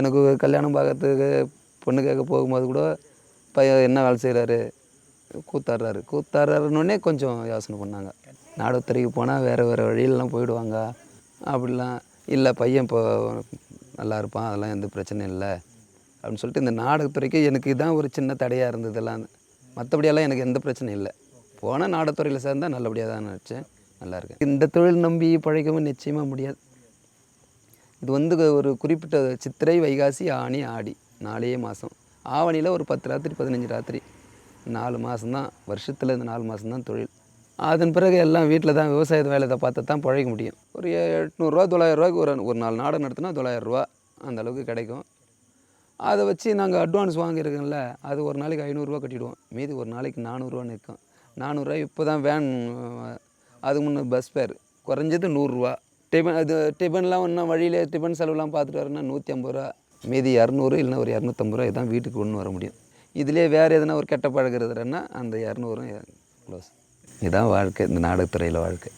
எனக்கு கல்யாணம் பார்க்கறதுக்கு பொண்ணு கேட்க போகும்போது கூட பையன் என்ன வேலை செய்கிறாரு கூத்தாடுறாரு. கூத்தாடுறாருன்னொடனே கொஞ்சம் யோசனை பண்ணாங்க. நாடகத்துறைக்கு போனால் வேறு வேறு வழியிலலாம் போயிடுவாங்க. அப்படிலாம் இல்லை பையன் இப்போ நல்லா இருப்பான் அதெல்லாம் எந்த பிரச்சனையும் இல்லை அப்படின்னு சொல்லிட்டு இந்த நாடகத்துறைக்கு எனக்கு இதான் ஒரு சின்ன தடையாக இருந்ததெல்லாம் மற்றபடியெல்லாம் எனக்கு எந்த பிரச்சனையும் இல்லை. போனால் நாடகத்துறையில் சேர்ந்தால் நல்லபடியாக தான் நினச்சேன். நல்லா இருக்கேன். இந்த தொழில் நம்பி பழைக்கவும் நிச்சயமாக முடியாது. இது வந்து ஒரு குறிப்பிட்ட சித்திரை வைகாசி ஆணி ஆடி நாலே மாதம் ஆவணியில் ஒரு பத்து ராத்திரி பதினஞ்சு ராத்திரி. நாலு மாதம்தான் வருஷத்தில் இந்த நாலு மாதம்தான் தொழில். அதன் பிறகு எல்லாம் வீட்டில் தான் விவசாய வேலையை பார்த்து தான் பழைக்க முடியும். ஒரு எட்நூறுரூவா தொள்ளாயிரரூவாய்க்கு ஒரு ஒரு நாலு நாடகம் நடத்தினா தொள்ளாயிரரூவா அந்த அளவுக்கு கிடைக்கும். அதை வச்சு நாங்கள் அட்வான்ஸ் வாங்கியிருக்கோம்ல அது ஒரு நாளைக்கு ஐநூறுரூவா கட்டிடுவோம். மீதி ஒரு நாளைக்கு நானூறுரூவா நிற்கும் நானூறுரூவா இப்போ தான் வேன் அதுக்கு முன்னே பஸ் ஃபேர் குறைஞ்சது நூறுரூவா டிபன் அது டிபன்லாம் ஒன்றும் வழியிலே டிபன் செலவுலாம் பார்த்துட்டு வரேன்னா நூற்றி ஐம்பது ரூபா மீதி இரநூறு இல்லைன்னா ஒரு இரநூத்தம்பது ரூபா இதான் வீட்டுக்கு கொண்டு வர முடியும். இதிலே வேறு எதனா ஒரு கெட்ட பழகிறதுனா அந்த இரநூறும் க்ளோஸ் இதுதான் வாழ்க்கை இந்த நாடகத்துறையில் வாழ்க்கை.